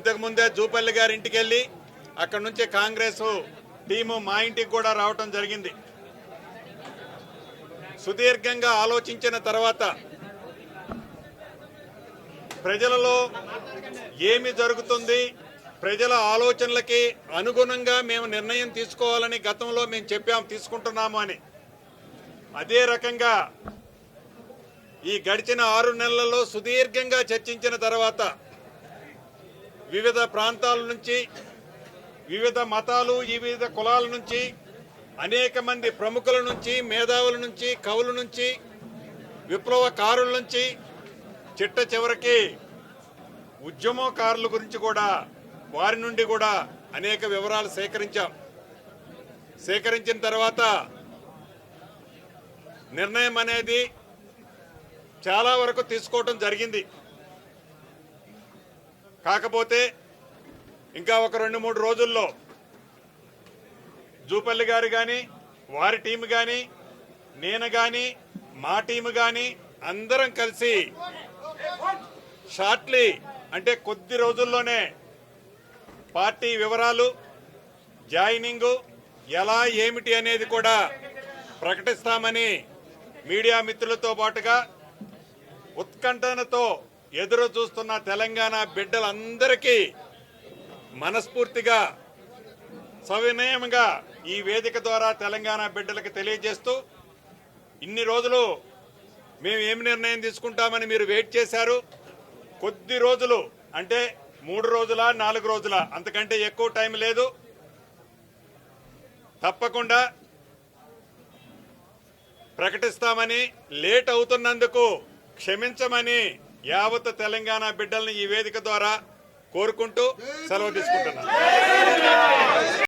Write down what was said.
ఇంతకు ముందే జూపల్లి గారి ఇంటికి వెళ్ళి అక్కడ నుంచి కాంగ్రెస్ టీము మా ఇంటికి కూడా రావటం జరిగింది. సుదీర్ఘంగా ఆలోచించిన తర్వాత ప్రజలలో ఏమి జరుగుతుంది ప్రజల ఆలోచనలకి అనుగుణంగా మేము నిర్ణయం తీసుకోవాలని గతంలో మేము చెప్పాం తీసుకుంటున్నాము అని. అదే రకంగా ఈ గడిచిన ఆరు నెలలలో సుదీర్ఘంగా చర్చించిన తర్వాత వివిధ ప్రాంతాల నుంచి వివిధ మతాలు వివిధ కులాల నుంచి అనేక మంది ప్రముఖుల నుంచి మేధావుల నుంచి కవుల నుంచి విప్లవకారుల నుంచి చిట్ట చివరికి ఉద్యమకారుల గురించి కూడా వారి నుండి కూడా అనేక వివరాలు సేకరించాం. సేకరించిన తర్వాత నిర్ణయం అనేది చాలా వరకు తీసుకోవటం జరిగింది. కాకపోతే ఇంకా ఒక రెండు మూడు రోజుల్లో జూపల్లి గారు కానీ వారి టీం కానీ నేను కానీ మా టీం కానీ అందరం కలిసి షార్ట్లీ అంటే కొద్ది రోజుల్లోనే పార్టీ వివరాలు జాయినింగు ఎలా ఏమిటి అనేది కూడా ప్రకటిస్తామని మీడియా మిత్రులతో పాటుగా ఉత్కంఠనతో ఎదురు చూస్తున్న తెలంగాణ బిడ్డలందరికీ మనస్ఫూర్తిగా సవినయంగా ఈ వేదిక ద్వారా తెలంగాణ బిడ్డలకు తెలియజేస్తూ ఇన్ని రోజులు మేము ఏమి నిర్ణయం తీసుకుంటామని మీరు వెయిట్ చేశారు. కొద్ది రోజులు అంటే మూడు రోజుల నాలుగు రోజుల అంతకంటే ఎక్కువ టైం లేదు. తప్పకుండా ప్రకటిస్తామని లేట్ అవుతున్నందుకు క్షమించమని యావత్ తెలంగాణ బిడ్డల్ని ఈ వేదిక ద్వారా కోరుకుంటూ సెలవు తీసుకుంటున్నాను.